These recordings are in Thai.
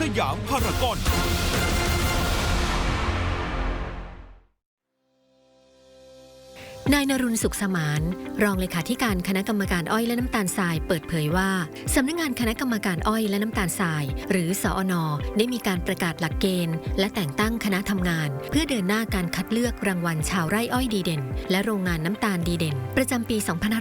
สยามพารากอน นายนรุณสุขสมาน รองเลขาธิการคณะกรรมการอ้อยและน้ำตาลทราย เปิดเผยว่าสำนักงานคณะกรรมการอ้อยและน้ำตาลทราย หรือสอนอได้มีการประกาศหลักเกณฑ์ และแต่งตั้งคณะทำงาน เพื่อเดินหน้าการคัดเลือกรางวัลชาวไร่อ้อยดีเด่น และโรงงานน้ำตาลดีเด่น ประจำปี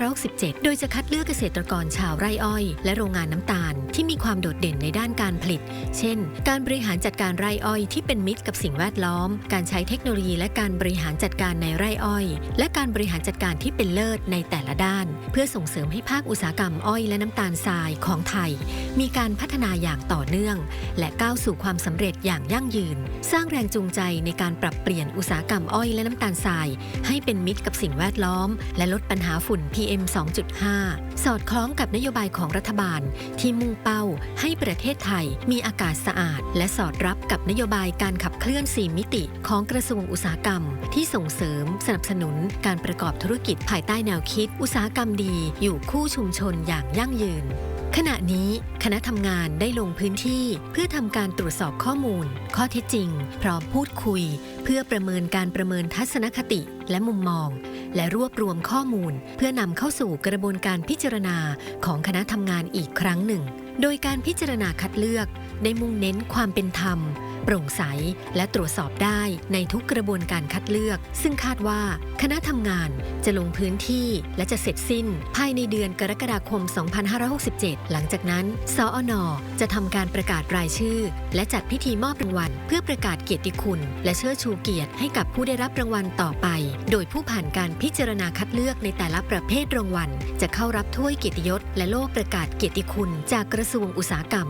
2567 โดยจะคัดเลือกเกษตรกรชาวไร่อ้อย และโรงงานน้ำตาล ที่มีความโดดเด่นในด้านการผลิต เช่น การบริหารจัดการไร่อ้อยที่เป็นมิตรกับสิ่งแวดล้อม การใช้เทคโนโลยีและการบริหารจัดการในไร่อ้อย และการบริหารจัดการที่เป็นเลิศในแต่ละด้าน เพื่อส่งเสริมให้ภาคอุตสาหกรรมอ้อยและน้ำตาลทรายของไทย มีการพัฒนาอย่างต่อเนื่อง และก้าวสู่ความสำเร็จอย่างยั่งยืน สร้างแรงจูงใจในการปรับเปลี่ยนอุตสาหกรรมอ้อยและน้ำตาลทราย ให้เป็นมิตรกับสิ่งแวดล้อม และลดปัญหาฝุ่น PM 2.5 สอดคล้องกับนโยบายของรัฐบาล ที่มุ่งเป้า ให้ประเทศไทยมีอากาศสะอาด และสอดรับกับนโยบายการขับเคลื่อน 4 มิติ ของกระทรวงอุตสาหกรรม ที่ส่งเสริมสนับสนุนการประกอบธุรกิจภายใต้แนวคิด อุตสาหกรรมดี อยู่คู่ชุมชนอย่างยั่งยืน ขณะนี้คณะทำงานได้ลงพื้นที่ เพื่อทำการตรวจสอบข้อมูล ข้อเท็จจริง พร้อมพูดคุย เพื่อประเมินการประเมินทัศนคติและมุมมอง และรวบรวมข้อมูล เพื่อนำเข้าสู่กระบวนการพิจารณาของคณะทำงานอีกครั้งหนึ่ง โดยการพิจารณาคัดเลือก ได้มุ่งเน้นความเป็นธรรม โปร่งใส และตรวจสอบได้ในทุกกระบวนการคัดเลือก ซึ่งคาดว่าคณะทำงานจะลงพื้นที่และจะเสร็จสิ้น ภายในเดือนกรกฎาคม 2567 หลังจากนั้น สอนอจะทำการประกาศรายชื่อ และจัดพิธีมอบรางวัล เพื่อประกาศเกียรติคุณ และเชิดชูเกียรติให้กับผู้ได้รับรางวัลต่อไป โดยผู้ผ่านการพิจารณาคัดเลือกในแต่ละประเภทรางวัล จะเข้ารับถ้วยเกียรติยศและโล่ประกาศเกียรติคุณ จากกระทรวงอุตสาหกรรม